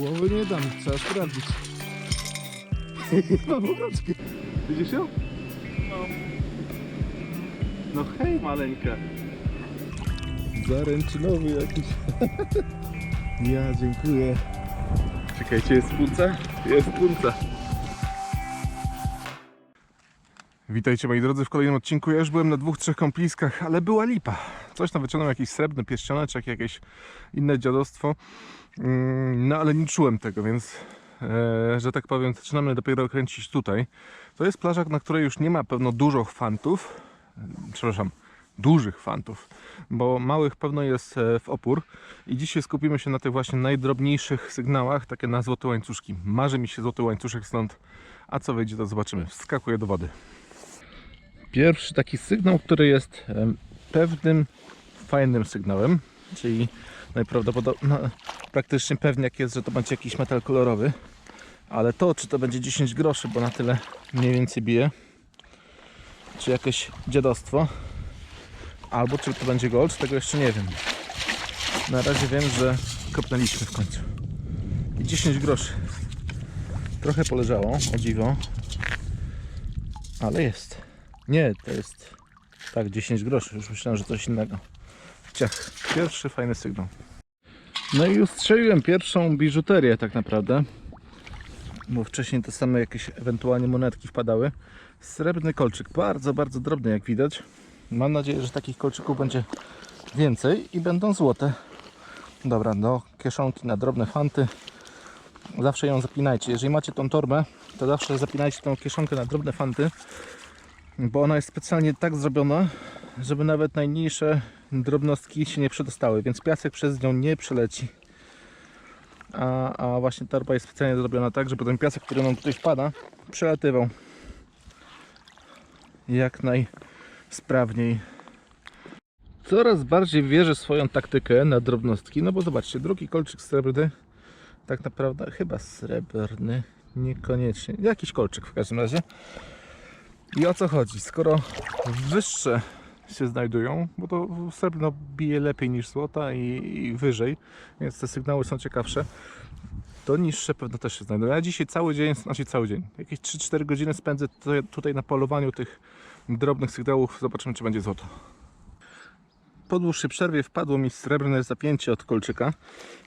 Głowy nie dam, trzeba sprawdzić. Mam obrączkę. Widzisz ją? No. No hej maleńka. Zaręczynowy jakiś. ja dziękuję. Czekajcie, jest punca? Jest punca. Witajcie moi drodzy w kolejnym odcinku. Ja już byłem na dwóch, trzech kąpliskach, ale była lipa. Coś tam wyciągnął jakiś srebrny pierścioneczek, jakieś inne dziadostwo. Mm, No ale nie czułem tego, więc e, że tak powiem, zaczynamy dopiero kręcić tutaj. To jest plaża, na której już nie ma pewno dużo fantów. Przepraszam, dużych fantów, bo małych pewno jest e, w opór. I dzisiaj skupimy się na tych właśnie najdrobniejszych sygnałach, takie na złote łańcuszki. Marzy mi się złoty łańcuszek stąd, a co wyjdzie to zobaczymy. Wskakuję do wody. Pierwszy taki sygnał, który jest pewnym fajnym sygnałem, czyli najprawdopodobniej, no, praktycznie pewnie jest, że to będzie jakiś metal kolorowy, ale to, czy to będzie 10 groszy, bo na tyle mniej więcej bije, czy jakieś dziadostwo, albo czy to będzie gold, tego jeszcze nie wiem. Na razie wiem, że kopnęliśmy w końcu. I 10 groszy. Trochę poleżało, o dziwo, ale jest. Nie, to jest tak 10 groszy. Już myślałem, że coś innego. Ciach, pierwszy fajny sygnał. No i ustrzeliłem pierwszą biżuterię tak naprawdę. Bo wcześniej to same jakieś ewentualnie monetki wpadały. Srebrny kolczyk, bardzo, bardzo drobny jak widać. Mam nadzieję, że takich kolczyków będzie więcej i będą złote. Dobra, do kieszonki na drobne fanty. Zawsze ją zapinajcie. Jeżeli macie tą torbę, to zawsze zapinajcie tą kieszonkę na drobne fanty bo ona jest specjalnie tak zrobiona, żeby nawet najmniejsze drobnostki się nie przedostały, więc piasek przez nią nie przeleci. A, a właśnie torba jest specjalnie zrobiona tak, żeby ten piasek, który nam tutaj wpada, przelatywał jak najsprawniej. Coraz bardziej wierzę swoją taktykę na drobnostki, no bo zobaczcie, drugi kolczyk srebrny, tak naprawdę chyba srebrny, niekoniecznie, jakiś kolczyk w każdym razie. I o co chodzi? Skoro wyższe się znajdują, bo to srebrno bije lepiej niż złota i, i wyżej, więc te sygnały są ciekawsze, to niższe pewno też się znajdują. Ja dzisiaj cały dzień, znaczy cały dzień, jakieś 3-4 godziny spędzę tutaj- na polowaniu tych drobnych sygnałów. Zobaczymy, czy będzie złoto. Po dłuższej przerwie wpadło mi srebrne zapięcie od kolczyka.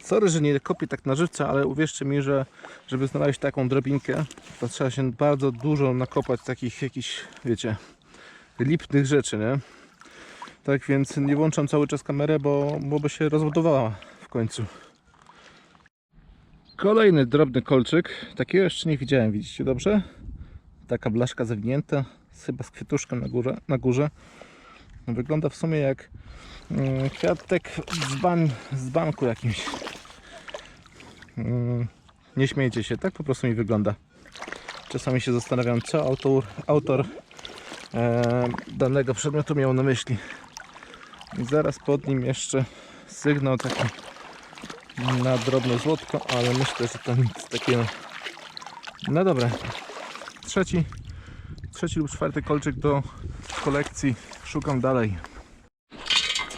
Sorry, że nie kopię tak na żywca, ale uwierzcie mi, że żeby znaleźć taką drobinkę, to trzeba się bardzo dużo nakopać takich jakichś, wiecie, lipnych rzeczy, nie? Tak więc nie włączam cały czas kamerę, bo, bo by się rozładowała w końcu. Kolejny drobny kolczyk. Takiego jeszcze nie widziałem, widzicie dobrze? Taka blaszka zawinięta, chyba z kwiatuszkiem na górze. Na górze. Wygląda w sumie jak mm, kwiatek z, ban, z banku jakimś. Mm, Nie śmiejcie się, tak po prostu mi wygląda. Czasami się zastanawiam, co autor, autor e, danego przedmiotu miał na myśli. Zaraz pod nim jeszcze sygnał taki na drobne złotko, ale myślę, że to nic takiego. No dobra. Trzeci, trzeci lub czwarty kolczyk do kolekcji. Szukam dalej.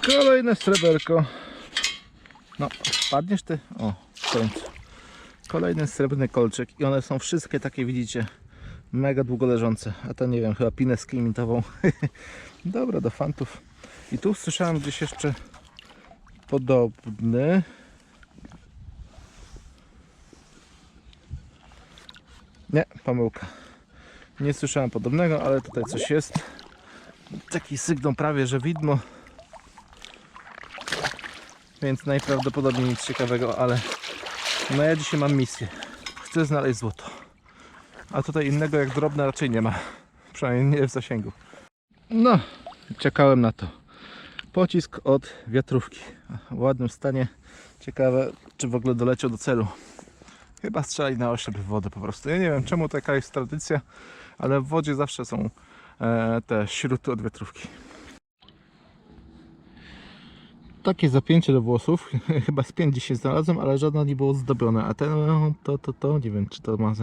Kolejne sreberko. No, wpadniesz ty? O, w końcu. Kolejny srebrny kolczyk i one są wszystkie takie, widzicie, mega długo leżące. A to nie wiem, chyba pineskę imitował. Dobra, do fantów. I tu słyszałem gdzieś jeszcze podobny. Nie, pomyłka. Nie słyszałem podobnego, ale tutaj coś jest. Taki sygnał prawie, że widmo. Więc najprawdopodobniej nic ciekawego, ale no ja dzisiaj mam misję. Chcę znaleźć złoto. A tutaj innego jak drobne raczej nie ma. Przynajmniej nie w zasięgu. No, czekałem na to. Pocisk od wiatrówki. W ładnym stanie. Ciekawe, czy w ogóle doleciał do celu. Chyba strzelali na oślep w wodę po prostu. Ja nie wiem, czemu taka jest tradycja, ale w wodzie zawsze są te śruty od wiatrówki. Takie zapięcie do włosów, chyba z pięć dzisiaj znalazłem, ale żadne nie było zdobione. A ten, to, to, to, nie wiem, czy to ma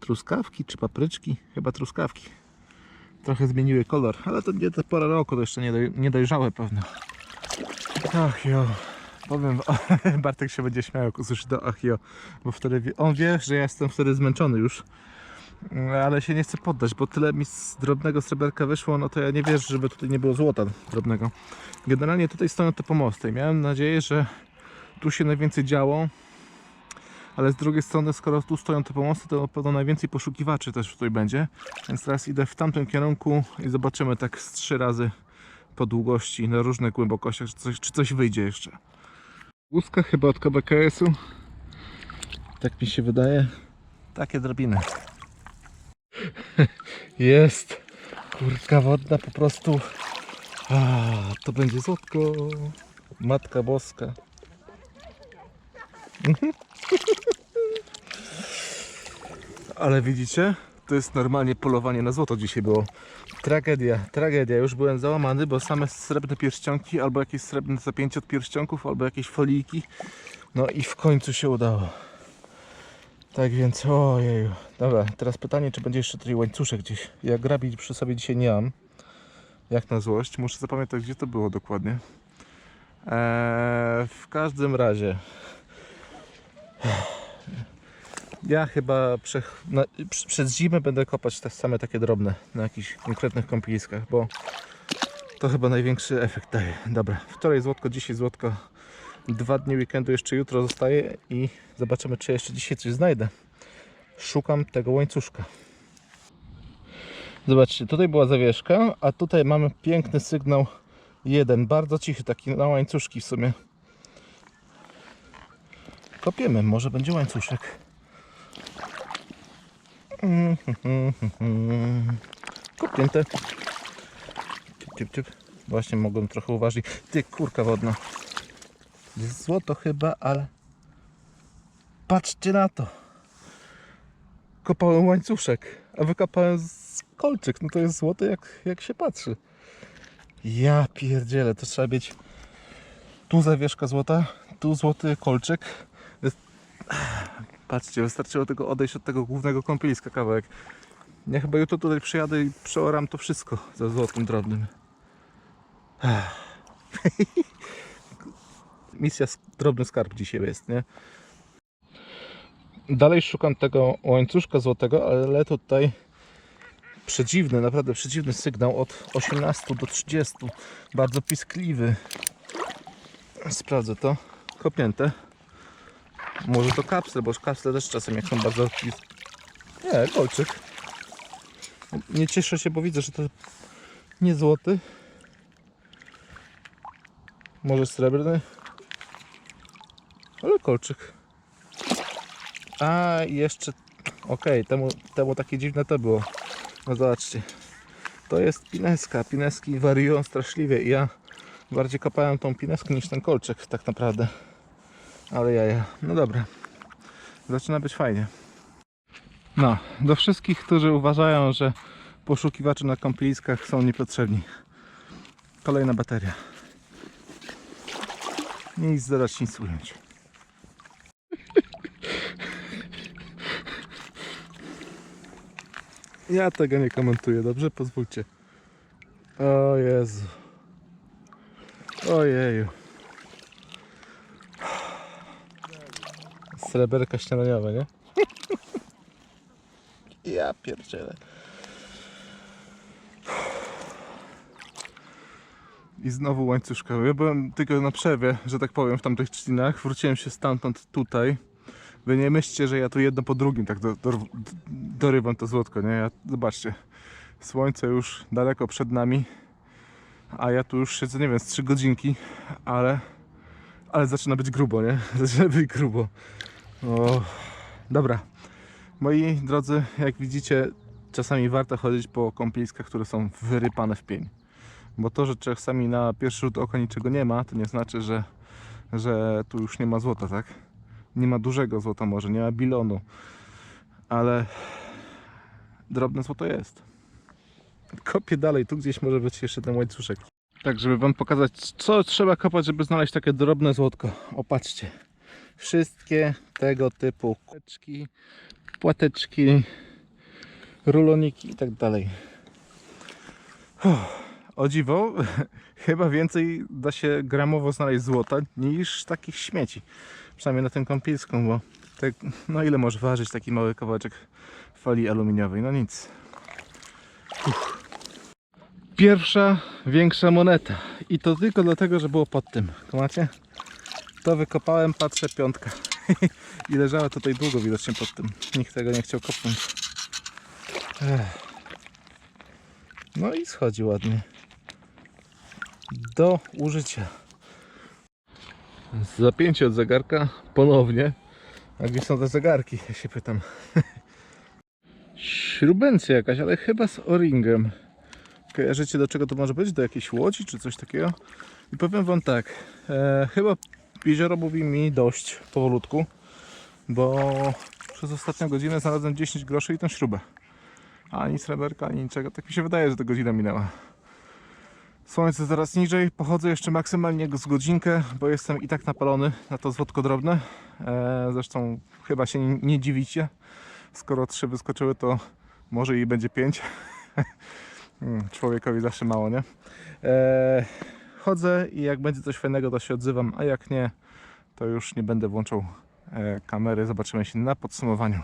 truskawki, czy papryczki? Chyba truskawki. Trochę zmieniły kolor, ale to nie ta pora roku, to jeszcze nie, doj, niedojrzałe pewno. Ach jo, Powiem, Bartek się będzie śmiał, jak usłyszy do Achio, bo wtedy on wie, że ja jestem wtedy zmęczony już. Mm, Ale się nie chcę poddać, bo tyle mi z drobnego sreberka wyszło, no to ja nie wierzę, żeby tutaj nie było złota drobnego. Generalnie tutaj stoją te pomosty. Miałem nadzieję, że tu się najwięcej działo, ale z drugiej strony, skoro tu stoją te pomosty, to pewno najwięcej poszukiwaczy też tutaj będzie. Więc teraz idę w tamtym kierunku i zobaczymy tak z trzy razy po długości, na różnych głębokościach, czy coś, czy coś wyjdzie jeszcze. Łuska chyba od KBKS-u. Tak mi się wydaje. Takie drabiny. Jest! Kurtka wodna po prostu. A, to będzie złotko. Matka Boska. Ale widzicie? To jest normalnie polowanie na złoto dzisiaj było. Tragedia, tragedia. Już byłem załamany, bo same srebrne pierścionki, albo jakieś srebrne zapięcie od pierścionków, albo jakieś foliki. No i w końcu się udało. Tak więc, ojeju. Dobra, teraz pytanie, czy będzie jeszcze tutaj łańcuszek gdzieś. Ja grabić przy sobie dzisiaj nie mam. Jak na złość. Muszę zapamiętać, gdzie to było dokładnie. Eee, w każdym razie. Ja chyba prze, na, przy- przez zimę będę kopać te same takie drobne na jakichś konkretnych kąpieliskach, bo to chyba największy efekt daje. Dobra, wczoraj złotko, dzisiaj złotko. Dwa dni weekendu jeszcze jutro zostaje i zobaczymy, czy jeszcze dzisiaj coś znajdę. Szukam tego łańcuszka. Zobaczcie, tutaj była zawieszka, a tutaj mamy piękny sygnał jeden, bardzo cichy, taki na łańcuszki w sumie. Kopiemy, może będzie łańcuszek. Kopięte. Ciup, ciup, ciup. Właśnie mogłem trochę uważniej. Ty, kurka wodna. Jest złoto chyba, ale... Patrzcie na to. Kopałem łańcuszek, a wykopałem z kolczyk. No to jest złoto jak, jak się patrzy. Ja pierdzielę, to trzeba mieć tu zawieszka złota, tu złoty kolczyk. Patrzcie, wystarczyło tylko odejść od tego głównego kąpieliska kawałek. Ja chyba jutro tutaj przyjadę i przeoram to wszystko ze złotym drobnym. Misja drobny skarb dzisiaj jest, nie? Dalej szukam tego łańcuszka złotego, ale tutaj przedziwny, naprawdę przedziwny sygnał od 18 do 30. Bardzo piskliwy. Sprawdzę to. Kopięte. Może to kapsle, bo kapsle też czasem jak są bardzo pis... Nie, kolczyk. Nie cieszę się, bo widzę, że to nie złoty. Może srebrny. Ale kolczyk. A jeszcze. Okej, temu, temu takie dziwne to było. No zobaczcie. To jest pineska. Pineski wariują straszliwie i ja bardziej kopałem tą pineskę niż ten kolczyk tak naprawdę. Ale jaja. No dobra. Zaczyna być fajnie. No, do wszystkich, którzy uważają, że poszukiwacze na kąpieliskach są niepotrzebni. Kolejna bateria. Nic dodać, nic ująć. Ja tego nie komentuję, dobrze? Pozwólcie. O Jezu. Ojeju. Sreberka śniadaniowe, nie? Ja pierdzielę. I znowu łańcuszka. Ja byłem tylko na przerwie, że tak powiem, w tamtych trzcinach. Wróciłem się stamtąd tutaj. Wy nie myślcie, że ja tu jedno po drugim tak do, do, dorywam to złotko, nie? Ja, zobaczcie, słońce już daleko przed nami, a ja tu już siedzę, nie wiem, z 3 godzinki, ale, ale zaczyna być grubo, nie? Zaczyna być grubo. O, dobra. Moi drodzy, jak widzicie, czasami warto chodzić po kąpieliskach, które są wyrypane w pień. Bo to, że czasami na pierwszy rzut oka niczego nie ma, to nie znaczy, że, że tu już nie ma złota, tak? Nie ma dużego złota może, nie ma bilonu, ale drobne złoto jest. Kopię dalej, tu gdzieś może być jeszcze ten łańcuszek. Tak, żeby wam pokazać, co trzeba kopać, żeby znaleźć takie drobne złotko. Opatrzcie. Wszystkie tego typu kółeczki, płateczki, ruloniki i tak dalej. O dziwo, chyba więcej da się gramowo znaleźć złota niż takich śmieci. Przynajmniej na tym kąpielską, bo te, no ile może ważyć taki mały kawałeczek folii aluminiowej? No nic. Uff. Pierwsza większa moneta. I to tylko dlatego, że było pod tym. Kumacie? To wykopałem, patrzę, piątka. I leżała tutaj długo widocznie pod tym. Nikt tego nie chciał kopnąć. Ech. No i schodzi ładnie. Do użycia. Zapięcie od zegarka ponownie. A gdzie są te zegarki? Ja się pytam. Śrubencja jakaś, ale chyba z o-ringiem. Kojarzycie do czego to może być? Do jakiejś łodzi czy coś takiego? I powiem wam tak. E, chyba jezioro mówi mi dość powolutku, bo przez ostatnią godzinę znalazłem 10 groszy i tą śrubę. Ani sreberka, ani niczego. Tak mi się wydaje, że ta godzina minęła. Słońce zaraz niżej. Pochodzę jeszcze maksymalnie z godzinkę, bo jestem i tak napalony na to złotko drobne. E, zresztą chyba się nie, nie dziwicie. Skoro trzy wyskoczyły, to może i będzie pięć. Mm, Człowiekowi zawsze mało, nie? E, chodzę i jak będzie coś fajnego, to się odzywam, a jak nie, to już nie będę włączał e, kamery. Zobaczymy się na podsumowaniu.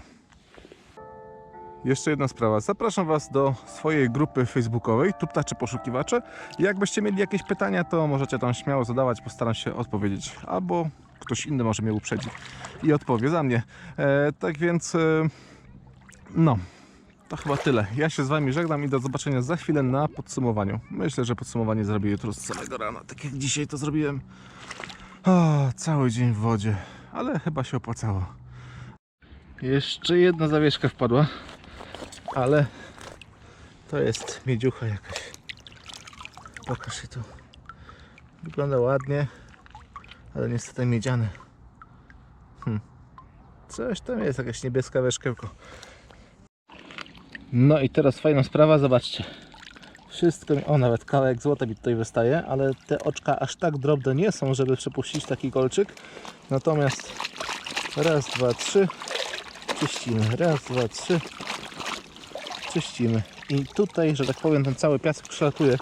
Jeszcze jedna sprawa. Zapraszam Was do swojej grupy facebookowej Tuptacze Poszukiwacze. Jakbyście mieli jakieś pytania, to możecie tam śmiało zadawać, postaram się odpowiedzieć. Albo ktoś inny może mnie uprzedzi i odpowie za mnie. E, tak więc, e, no, to chyba tyle. Ja się z Wami żegnam i do zobaczenia za chwilę na podsumowaniu. Myślę, że podsumowanie zrobię jutro z samego rana, tak jak dzisiaj to zrobiłem. O, cały dzień w wodzie, ale chyba się opłacało. Jeszcze jedna zawieszka wpadła, ale to jest miedziucha jakaś. Pokaż się tu. Wygląda ładnie, ale niestety miedziane. Hm. Coś tam jest, jakaś niebieska weszkełko. No i teraz fajna sprawa, zobaczcie. Wszystko, o nawet kawałek złota mi tutaj wystaje, ale te oczka aż tak drobne nie są, żeby przepuścić taki kolczyk. Natomiast raz, dwa, trzy, czyścimy. Raz, dwa, trzy, czyścimy. I tutaj, że tak powiem, ten cały piasek przelatuje.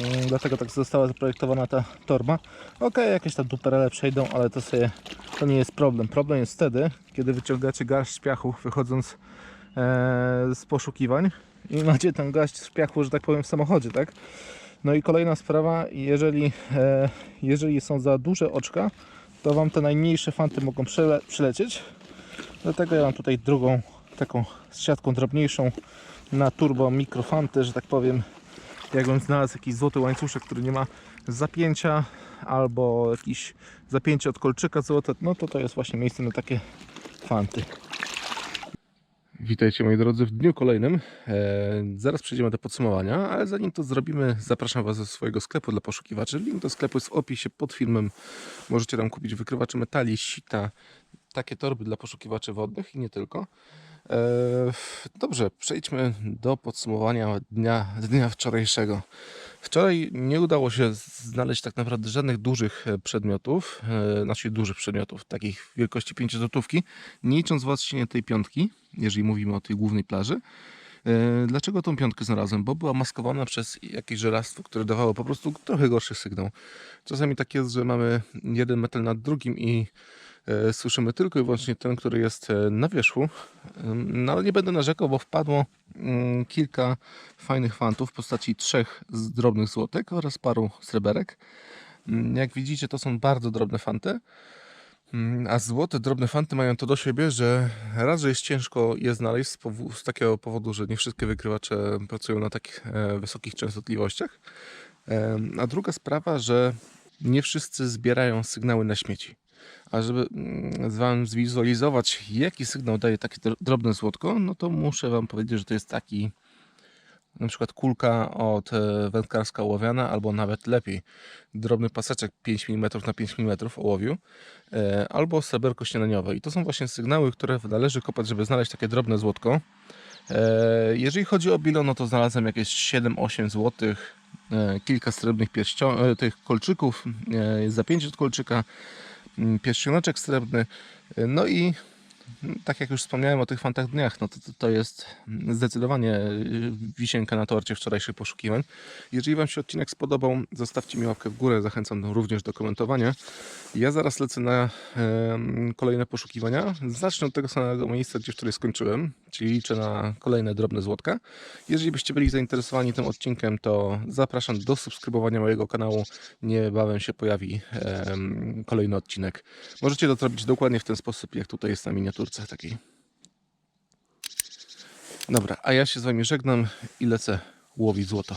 Mm, Dlatego tak została zaprojektowana ta torba. Ok, jakieś tam duperele przejdą, ale to sobie to nie jest problem. Problem jest wtedy, kiedy wyciągacie garść piachu wychodząc e, z poszukiwań i macie tę garść piachu, że tak powiem, w samochodzie, tak? No i kolejna sprawa, jeżeli, e, jeżeli są za duże oczka, to Wam te najmniejsze fanty mogą przylecieć. Dlatego ja mam tutaj drugą taką z siatką drobniejszą na turbo mikrofanty, że tak powiem. Jakbym znalazł jakiś złoty łańcuszek, który nie ma zapięcia albo jakiś zapięcie od kolczyka złote, no to to jest właśnie miejsce na takie fanty. Witajcie moi drodzy w dniu kolejnym. E, zaraz przejdziemy do podsumowania, ale zanim to zrobimy, zapraszam Was do swojego sklepu dla poszukiwaczy. Link do sklepu jest w opisie pod filmem. Możecie tam kupić wykrywacze metali, sita, takie torby dla poszukiwaczy wodnych i nie tylko. E, dobrze, przejdźmy do podsumowania dnia, dnia wczorajszego. Wczoraj nie udało się znaleźć tak naprawdę żadnych dużych e, przedmiotów, e, znaczy dużych przedmiotów, takich wielkości 5 złotówki, nie licząc właśnie tej piątki, jeżeli mówimy o tej głównej plaży. E, Dlaczego tą piątkę znalazłem? Bo była maskowana przez jakieś żelastwo, które dawało po prostu trochę gorszy sygnał. Czasami tak jest, że mamy jeden metal nad drugim i e, słyszymy tylko i wyłącznie ten, który jest e, na wierzchu. No ale nie będę narzekał, bo wpadło mm, kilka fajnych fantów w postaci trzech drobnych złotek oraz paru sreberek. Mm, Jak widzicie, to są bardzo drobne fanty. Mm, A złote, drobne fanty mają to do siebie, że raz, że jest ciężko je znaleźć z, powo- z takiego powodu, że nie wszystkie wykrywacze pracują na takich e, wysokich częstotliwościach. Em, A druga sprawa, że nie wszyscy zbierają sygnały na śmieci. A żeby mm, z Wam zwizualizować, jaki sygnał daje takie dro- drobne złotko, no to muszę Wam powiedzieć, że to jest taki na przykład kulka od e, wędkarska ołowiana, albo nawet lepiej, drobny paseczek 5 mm na 5 mm ołowiu, e, albo sreberko śniadaniowe. I to są właśnie sygnały, które należy kopać, żeby znaleźć takie drobne złotko. E, Jeżeli chodzi o bilo, no to znalazłem jakieś 7-8 zł, kilka srebrnych pierścio- e, tych kolczyków, e, zapięcie od kolczyka, mm, pierścioneczek srebrny, e, no i tak jak już wspomniałem o tych fantach dniach, no to, to, jest zdecydowanie y, wisienka na torcie wczorajszych poszukiwań. Jeżeli Wam się odcinek spodobał, zostawcie mi łapkę w górę, zachęcam również do komentowania. Ja zaraz lecę na kolejne poszukiwania. Zacznę od tego samego miejsca, gdzie wczoraj skończyłem, czyli liczę na kolejne drobne złotka. Jeżeli byście byli zainteresowani tym odcinkiem, to zapraszam do subskrybowania mojego kanału. Niebawem się pojawi kolejny odcinek. Możecie to zrobić dokładnie w ten sposób, jak tutaj jest na miniaturce takiej. Dobra, a ja się z Wami żegnam i lecę łowić złoto.